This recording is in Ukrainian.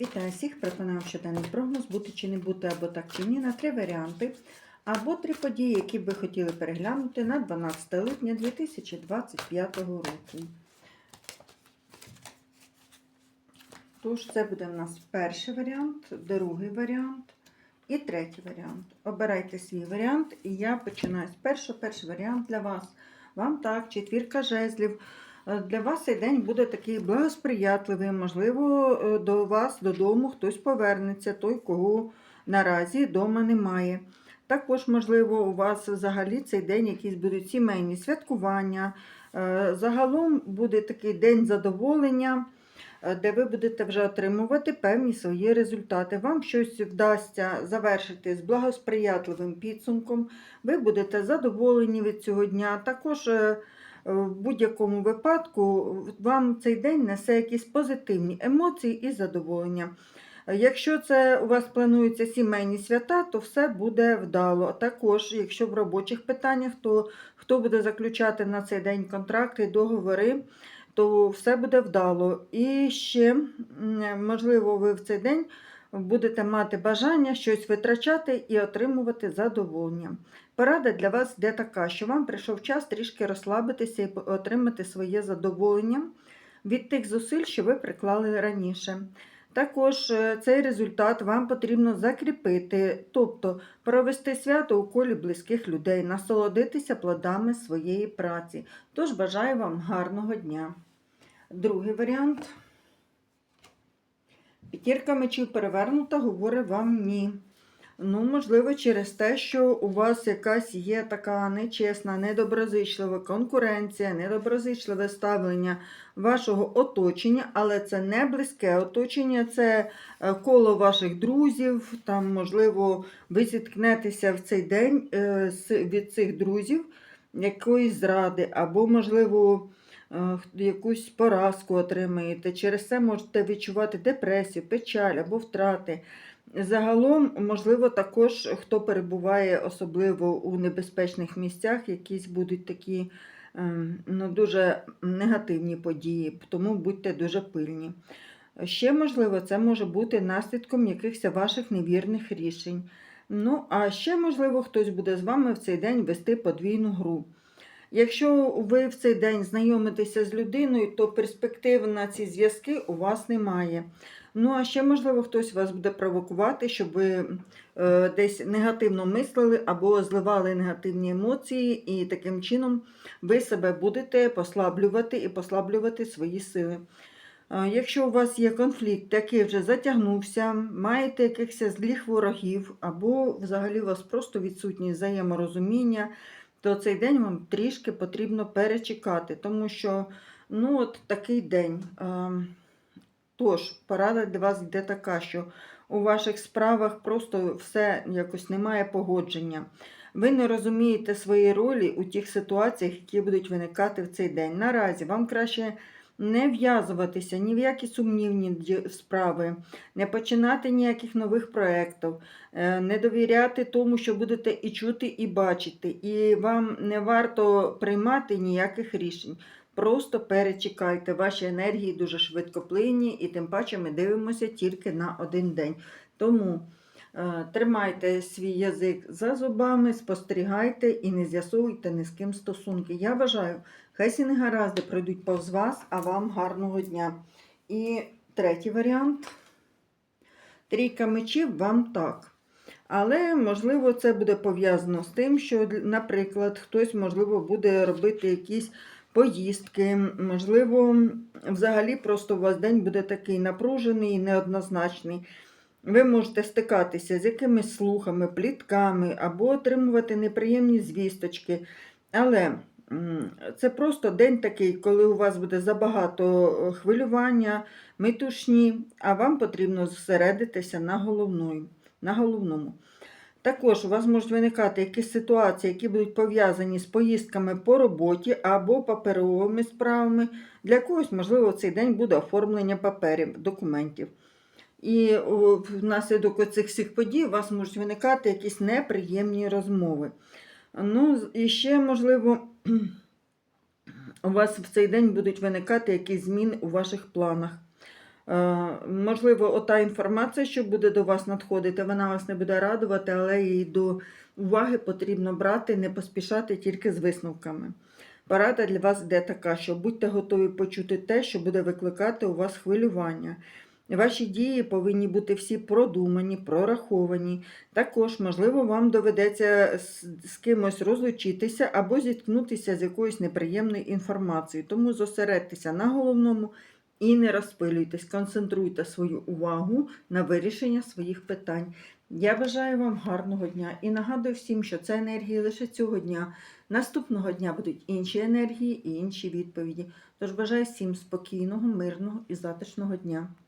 Вітаю всіх! Пропоную щоденний прогноз бути чи не бути, або так чи ні, на три варіанти, або три події, які б ви хотіли переглянути на 12 липня 2025 року. Тож, це буде в нас перший варіант, другий варіант і третій варіант. Обирайте свій варіант, і я починаю з першого. Перший варіант для вас. Вам так, четвірка жезлів. Е, Для вас цей день буде такий благосприятливий. Можливо, е, до вас додому хтось повернеться, той, кого наразі вдома немає. Також, можливо, у вас взагалі цей день якісь будуть сімейні святкування. Е, Загалом буде такий день задоволення, де ви будете вже отримувати певні свої результати. Вам щось вдасться завершити з благосприятливим підсумком. Ви будете задоволені від цього дня. Також в будь-якому випадку вам цей день несе якісь позитивні емоції і задоволення. Якщо це у вас плануються сімейні свята, то все буде вдало. Також, якщо в робочих питаннях, то хто буде заключати на цей день контракти, договори, то все буде вдало. І ще, можливо, ви в цей день будете мати бажання щось витрачати і отримувати задоволення. Порада для вас йде така, що вам прийшов час трішки розслабитися і отримати своє задоволення від тих зусиль, що ви приклали раніше. Також е, цей результат вам потрібно закріпити, тобто провести свято у колі близьких людей, насолодитися плодами своєї праці. Тож бажаю вам гарного дня. Другий варіант. П'ятірка мечів перевернута, говорить вам ні. Ну, можливо, через те, що у вас якась є така нечесна, недоброзичлива конкуренція, недоброзичливе ставлення вашого оточення, але це не близьке оточення, це е, коло ваших друзів. Там, можливо, ви зіткнетеся в цей день е, від цих друзів якоїсь зради, або, можливо, якусь поразку отримаєте. Через це можете відчувати депресію, печаль або втрати. Загалом, можливо, також хто перебуває особливо у небезпечних місцях, якісь будуть такі ем, ну, дуже негативні події, тому будьте дуже пильні. Ще, можливо, це може бути наслідком якихось ваших невірних рішень. Ну, а ще, можливо, хтось буде з вами в цей день вести подвійну гру. Якщо ви в цей день знайомитеся з людиною, то перспектив на ці зв'язки у вас немає. Ну, а ще, можливо, хтось вас буде провокувати, щоб ви е, десь негативно мислили або зливали негативні емоції, і таким чином ви себе будете послаблювати і послаблювати свої сили. Е, Якщо у вас є конфлікт, який вже затягнувся, маєте якихось злих ворогів, або взагалі у вас просто відсутність взаєморозуміння, то цей день вам трішки потрібно перечекати, тому що ну, от такий день. Ем, Тож, порада для вас йде така, що у ваших справах просто все якось немає погодження. Ви не розумієте свої ролі у тих ситуаціях, які будуть виникати в цей день. Наразі вам краще не в'язуватися ні в які сумнівні справи, не починати ніяких нових проєктів, е, не довіряти тому, що будете і чути, і бачити. І вам не варто приймати ніяких рішень. Просто перечекайте, ваші енергії дуже швидкоплинні, і тим паче ми дивимося тільки на один день. Тому тримайте свій язик за зубами, спостерігайте і не з'ясовуйте ні з ким стосунки. Я вважаю, хай сі негаразди пройдуть повз вас, а вам гарного дня. І третій варіант. Трійка мечів вам так. Але, можливо, це буде пов'язано з тим, що, наприклад, хтось, можливо, буде робити якісь поїздки. Можливо, взагалі просто у вас день буде такий напружений і неоднозначний. Ви можете стикатися з якимись слухами, плітками або отримувати неприємні звісточки. Але це просто день такий, коли у вас буде забагато е, хвилювання, метушні, а вам потрібно зосередитися на, головною, на головному. Також у вас можуть виникати якісь ситуації, які будуть пов'язані з поїздками по роботі або паперовими справами. Для когось, можливо, цей день буде оформлення паперів, документів. І внаслідок оцих всіх подій у вас можуть виникати якісь неприємні розмови. Ну, і ще, можливо, у вас в цей день будуть виникати якісь зміни у ваших планах. Е, Можливо, ота інформація, що буде до вас надходити, вона вас не буде радувати, але її до уваги потрібно брати, не поспішати тільки з висновками. Порада для вас йде така, що будьте готові почути те, що буде викликати у вас хвилювання. Ваші дії повинні бути всі продумані, прораховані. Також, можливо, вам доведеться з, кимось розлучитися або зіткнутися з якоюсь неприємною інформацією. Тому зосередьтеся на головному і не розпилюйтесь, концентруйте свою увагу на вирішення своїх питань. Я бажаю вам гарного дня і нагадую всім, що це енергії лише цього дня. Наступного дня будуть інші енергії і інші відповіді. Тож бажаю всім спокійного, мирного і затишного дня.